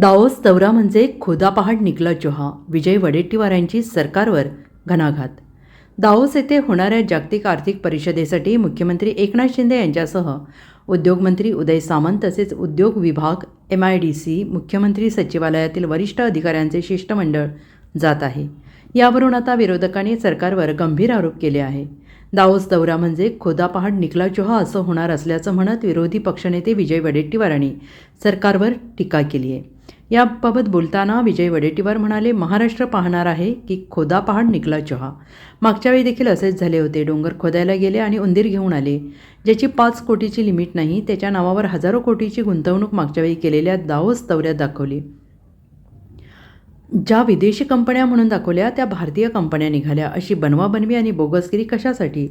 Davos दौरा म्हणजे खुदापहाड निकला जोहा विजय वडेट्टीवारांची सरकारवर घणाघात. दाओस येथे होणाऱ्या जागतिक आर्थिक परिषदेसाठी मुख्यमंत्री एकनाथ शिंदे यांच्यासह उद्योगमंत्री उदय सामंत तसेच उद्योग विभाग एम आय डी सी मुख्यमंत्री सचिवालयातील वरिष्ठ अधिकाऱ्यांचे शिष्टमंडळ जात आहे. यावरून आता विरोधकांनी सरकारवर गंभीर आरोप केले आहे. दाओस दौरा म्हणजे खोदापहाड निकला जोहा असं होणार असल्याचं म्हणत विरोधी पक्षनेते विजय वडेट्टीवारांनी सरकारवर टीका केली आहे. याबाबत बोलताना विजय वडेट्टीवार म्हणाले महाराष्ट्र पाहणार आहे की खोदा पहाड निकला चहा. मागच्या वेळी देखील असेच झाले होते. डोंगर खोदायला गेले आणि उंदीर घेऊन आले ज्याची पाच कोटीची लिमिट नाही त्याच्या नावावर हजारो कोटीची गुंतवणूक मागच्या वेळी केलेल्या दावोस दौऱ्यात दाखवली. ज्या विदेशी कंपन्या म्हणून दाखवल्या त्या भारतीय कंपन्या निघाल्या. अशी बनवाबनवी आणि बोगसगिरी कशासाठी?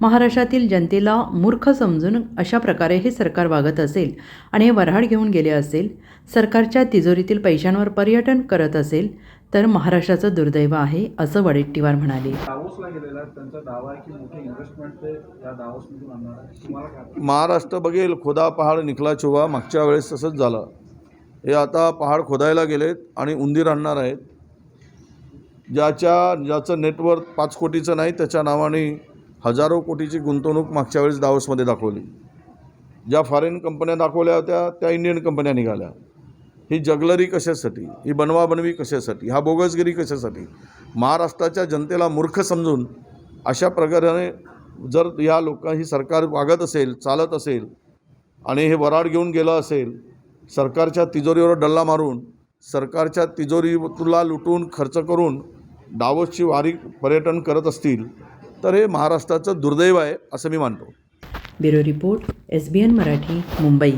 महाराष्ट्रातील जनतेला मूर्ख समजून अशा प्रकारे हे सरकार वागत असेल आणि हे वऱ्हाड घेऊन गेले असेल सरकारच्या तिजोरीतील पैशांवर पर्यटन करत असेल तर महाराष्ट्राचं दुर्दैव आहे असं वडेट्टीवार म्हणाले? महाराष्ट्र बघेल खोदा पहाड निखला चोवा मागच्या वेळेस तसंच झालं. हे आता पहाड खोदायला गेलेत आणि उंदीर आणणार आहेत. ज्याच्या ज्याचं नेटवर्क पाच कोटीचं नाही त्याच्या नावाने हजारो कोटीची गुंतवणूक मागच्या वेळेस दावसमध्ये दाखवली. ज्या फॉरेन कंपन्या दाखवल्या होत्या त्या इंडियन कंपन्या निघाल्या. ही जगलरी कशासाठी? ही बनवाबनवी कशासाठी? हा बोगसगिरी कशासाठी? महाराष्ट्राच्या जनतेला मूर्ख समजून अशा प्रकारे जर या लोक ही सरकार वागत असेल चालत असेल आणि हे वराड घेऊन गेलं असेल सरकारच्या तिजोरीवर डल्ला मारून सरकारच्या तिजोरीला लुटून खर्च करून डावोसची वारी पर्यटन करत असतील तर हे महाराष्ट्राचं दुर्दैव आहे असं मी मानतो. Bureau report S B N Marathi Mumbai.